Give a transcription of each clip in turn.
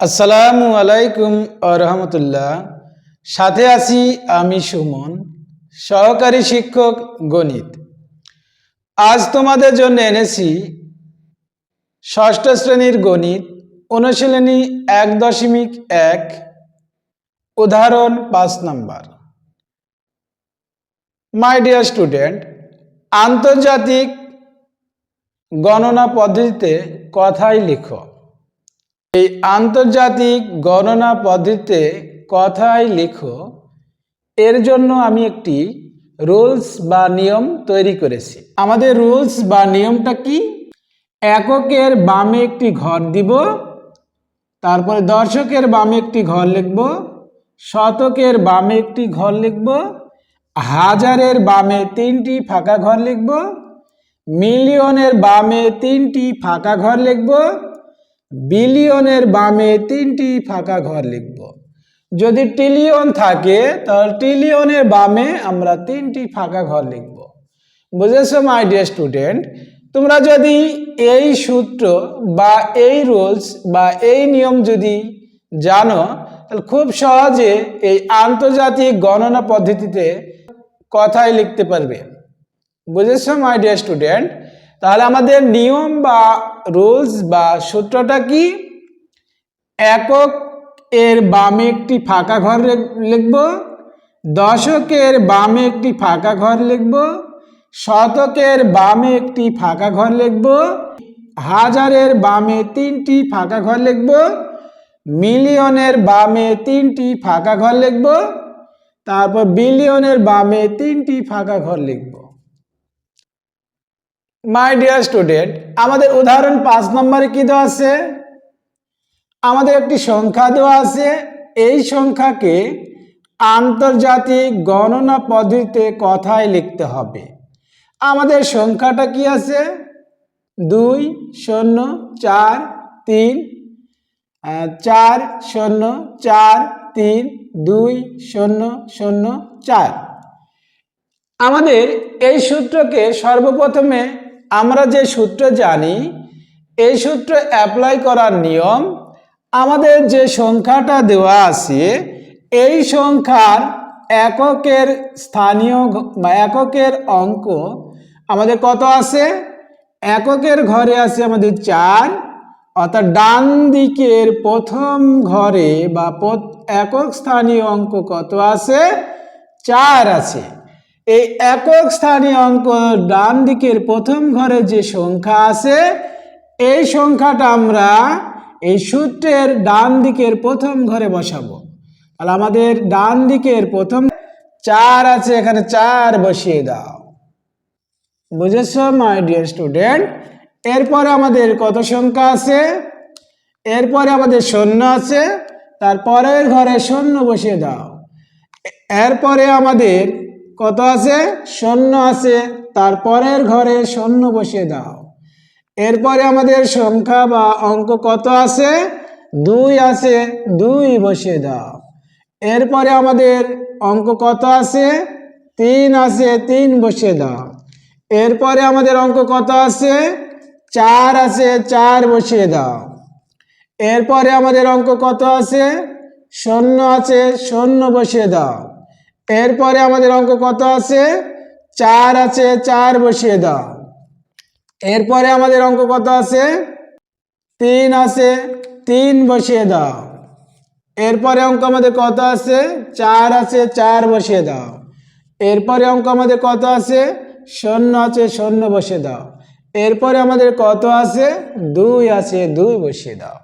আসসালামু আলাইকুম রহমতুল্লাহ। সাথে আছি আমি সুমন, সহকারী শিক্ষক গণিত। আজ তোমাদের জন্য এনেছি ষষ্ঠ শ্রেণির গণিত, অনুশীলনী এক দশমিক এক, উদাহরণ পাঁচ নাম্বার। মাই ডিয়ার স্টুডেন্ট আন্তর্জাতিক গণনা পদ্ধতিতে কথাই লিখো। এই আন্তর্জাতিক গণনা পদ্ধতিতে কথাই লেখো, এর জন্য আমি একটি রুলস বা নিয়ম তৈরি করেছি। আমাদের রুলস বা নিয়মটা কি? এককের বামে একটি ঘর দিব, তারপরে দর্শকের বামে একটি ঘর লিখব, শতকের বামে একটি ঘর লিখব, হাজারের বামে তিনটি ফাঁকা ঘর লিখব, মিলিয়নের বামে তিনটি ফাঁকা ঘর লিখব বিলিয়নের বামে তিনটি ফাঁকা ঘর লিখব। যদি ট্রিলিয়ন থাকে, তাহলে ট্রিলিয়নের বামে আমরা তিনটি ফাঁকা ঘর লিখব। বুঝেছ মাই ডিয়ার স্টুডেন্ট তোমরা যদি এই সূত্র বা এই রুলস বা এই নিয়ম যদি জানো, তাহলে খুব সহজে এই আন্তর্জাতিক গণনা পদ্ধতিতে কথাই লিখতে পারবে। বুঝেছ মাই ডিয়ার স্টুডেন্ট তাহলে আমাদের নিয়ম বা রুলস বা সূত্রটা কি? একক এর বামে একটি ফাঁকা ঘর লিখব, দশকের বামে একটি ফাঁকা ঘর লিখব, শতকের বামে একটি ফাঁকা ঘর লিখব, হাজারের বামে তিনটি ফাঁকা ঘর লিখব, মিলিয়নের বামে তিনটি ফাঁকা ঘর লিখব, তারপর বিলিয়নের বামে তিনটি ফাঁকা ঘর লিখব। মাই ডিয়ার স্টুডেন্ট আমাদের উদাহরণ পাঁচ নম্বরে কি দেওয়া আছে? আমাদের একটি সংখ্যা দেওয়া আছে। এই সংখ্যাকে আন্তর্জাতিক গণনা পদ্ধতিতে কথায় লিখতে হবে। আমাদের সংখ্যাটা কি আছে? দুই, শূন্য, চার, তিন চার, শূন্য, চার, তিন, দুই, শূন্য শূন্য, চার। আমাদের এই সূত্রকে সর্বপ্রথমে আমরা যে সূত্র জানি, এই সূত্র অ্যাপ্লাই করার নিয়ম, আমাদের যে সংখ্যাটা দেওয়া আছে, এই সংখ্যার এককের স্থানীয় বা এককের অঙ্ক আমাদের কত আছে? এককের ঘরে আছে আমাদের চার, অর্থাৎ ডান দিকের প্রথম ঘরে বা একক স্থানীয় অঙ্ক কত আছে? চার আছে। এই একক স্থানীয় অঙ্ক ডান দিকের প্রথম ঘরে যে সংখ্যা আছে, এই সংখ্যাটা আমরা এই সূত্রের ডান দিকের প্রথম ঘরে বসাবো। তাহলে আমাদের ডান দিকের প্রথম চার আছে, এখানে চার বসিয়ে দাও। বুঝেছ মাই ডিয়ার স্টুডেন্ট এরপরে আমাদের কত সংখ্যা আছে? এরপরে আমাদের শূন্য আছে তারপরের ঘরে শূন্য বসিয়ে দাও। এরপরে আমাদের কত আছে? শূন্য আছে। তারপরের ঘরে শূন্য বসিয়ে দাও। এরপরে আমাদের সংখ্যা বা অঙ্ক কত আছে? দুই আছে। দুই বসিয়ে দাও। এরপরে আমাদের অঙ্ক কত আছে? তিন আছে। তিন বসিয়ে দাও। এরপরে আমাদের অঙ্ক কত আছে? চার আছে। চার বসিয়ে দাও। এরপরে আমাদের অঙ্ক কত আছে? শূন্য আছে। শূন্য বসিয়ে দাও। এরপরে আমাদের অঙ্ক কত আছে? চার আছে, চার বসিয়ে দাও। এরপরে আমাদের অঙ্ক কত আছে? তিন আছে, তিন বসিয়ে দাও। এরপরে অঙ্ক আমাদের কত আছে? চার আছে, চার বসিয়ে দাও। এরপরে অঙ্ক আমাদের কত আছে? শূন্য আছে, শূন্য বসিয়ে দাও। এরপরে আমাদের কত আছে? দুই আছে, দুই বসিয়ে দাও।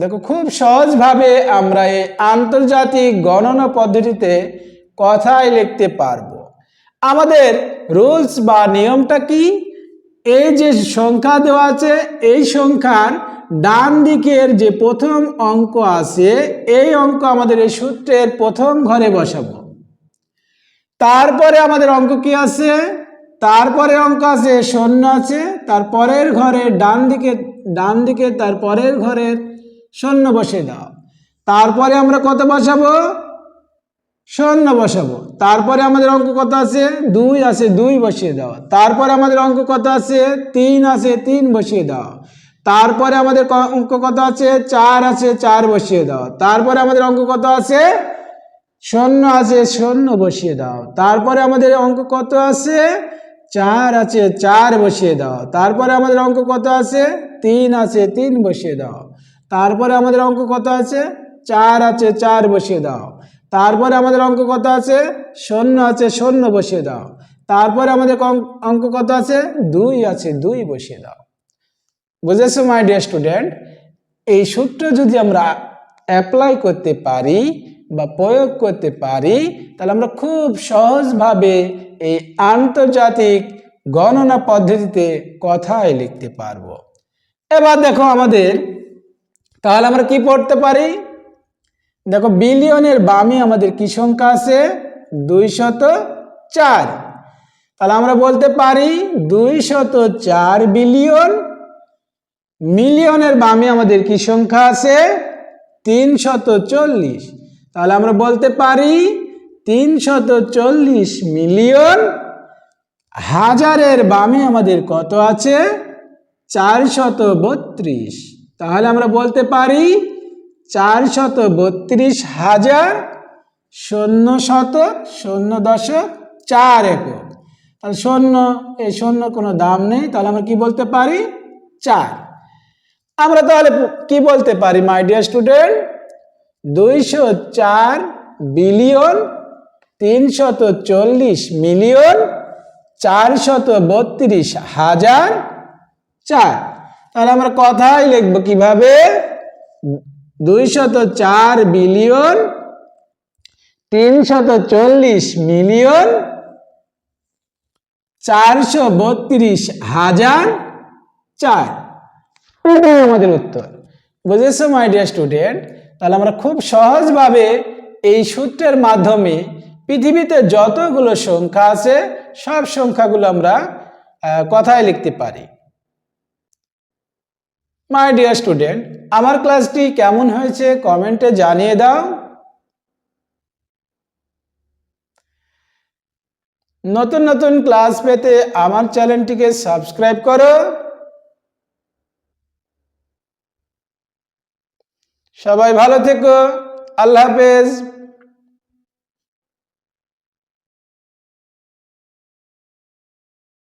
দেখো, খুব সহজভাবে আমরা এই আন্তর্জাতিক গণনা পদ্ধতিতে কথাই লিখতে পারব। আমাদের রুলস বা নিয়মটা কি? এই যে সংখ্যা দেওয়া আছে, এই সংখ্যার ডান দিকের যে প্রথম অঙ্ক আছে, এই অঙ্ক আমাদের এই সূত্রের প্রথম ঘরে বসাবো। তারপরে আমাদের অঙ্ক কি আছে? তারপরে অঙ্ক আছে শূন্য আছে, তারপরের ঘরে ডান দিকে ডান দিকে, তারপরের ঘরের শূন্য বসে দাও। তারপরে আমরা কত বসাবো? শূন্য বসাবো। তারপরে আমাদের অঙ্ক কত আছে? দুই আছে, দুই বসিয়ে দাও। তারপরে আমাদের অঙ্ক কত আছে? তিন আছে, তিন বসিয়ে দাও। তারপরে আমাদের অঙ্ক কত আছে? চার আছে, চার বসিয়ে দাও। তারপরে আমাদের অঙ্ক কত আছে? শূন্য আছে শূন্য বসিয়ে দাও। তারপরে আমাদের অঙ্ক কত আছে? চার আছে, চার বসিয়ে দাও। তারপরে আমাদের অঙ্ক কত আছে? তিন আছে, তিন বসিয়ে দাও। তারপরে আমাদের অঙ্ক কত আছে? চার আছে, চার বসিয়ে দাও। তারপরে আমাদের অঙ্ক কত আছে? শূন্য আছে, শূন্য বসিয়ে দাও। তারপরে আমাদের অঙ্ক- কত আছে? দুই আছে, দুই বসিয়ে দাও। বুঝেছ মাই ডিয়ার স্টুডেন্ট এই সূত্র যদি আমরা অ্যাপ্লাই করতে পারি বা প্রয়োগ করতে পারি, তাহলে আমরা খুব সহজভাবে এই আন্তর্জাতিক গণনা পদ্ধতিতে কথাই লিখতে পারব। এবার দেখো আমাদের তাহলে আমরা কি পড়তে পারি? দেখো, বিলিয়নের বামে আমাদের কি সংখ্যা আছে? দুইশত চার। তাহলে আমরা বলতে পারি দুইশত চার বিলিয়ন। মিলিয়নের বামে আমাদের কি সংখ্যা আছে? তিনশত চল্লিশ। তাহলে আমরা বলতে পারি তিনশত চল্লিশ মিলিয়ন। হাজারের বামে আমাদের কত আছে? চারশত বত্রিশ। তাহলে আমরা বলতে পারি চারশত বত্রিশ হাজার শূন্য শত শূন্য দশক চার একক। তাহলে শূন্য, এই শূন্য কোনো দাম নেই, তাহলে আমরা কি বলতে পারি? চার। আমরা তাহলে কি বলতে পারি মাই ডিয়ার স্টুডেন্ট দুইশো চার বিলিয়ন তিনশত চল্লিশ মিলিয়ন চারশত বত্রিশ হাজার চার। তাহলে আমরা কথাই লিখব কীভাবে? দুইশত চার বিলিয়ন, তিনশত চল্লিশ মিলিয়ন, চারশো বত্রিশ হাজার চার। এটাই আমাদের উত্তর। বুঝেছ মাই ডিয়ার স্টুডেন্ট তাহলে আমরা খুব সহজভাবে এই সূত্রের মাধ্যমে পৃথিবীতে যতগুলো সংখ্যা আছে, সব সংখ্যাগুলো আমরা কথায় লিখতে পারি। মাই ডিয়ার স্টুডেন্ট আমার ক্লাসটি কেমন হয়েছে কমেন্টে জানিয়ে দাও। নতুন নতুন ক্লাস পেতে আমার চ্যানেলটিকে সাবস্ক্রাইব করো। সবাই ভালো থেকো। আল্লাহ হাফেজ।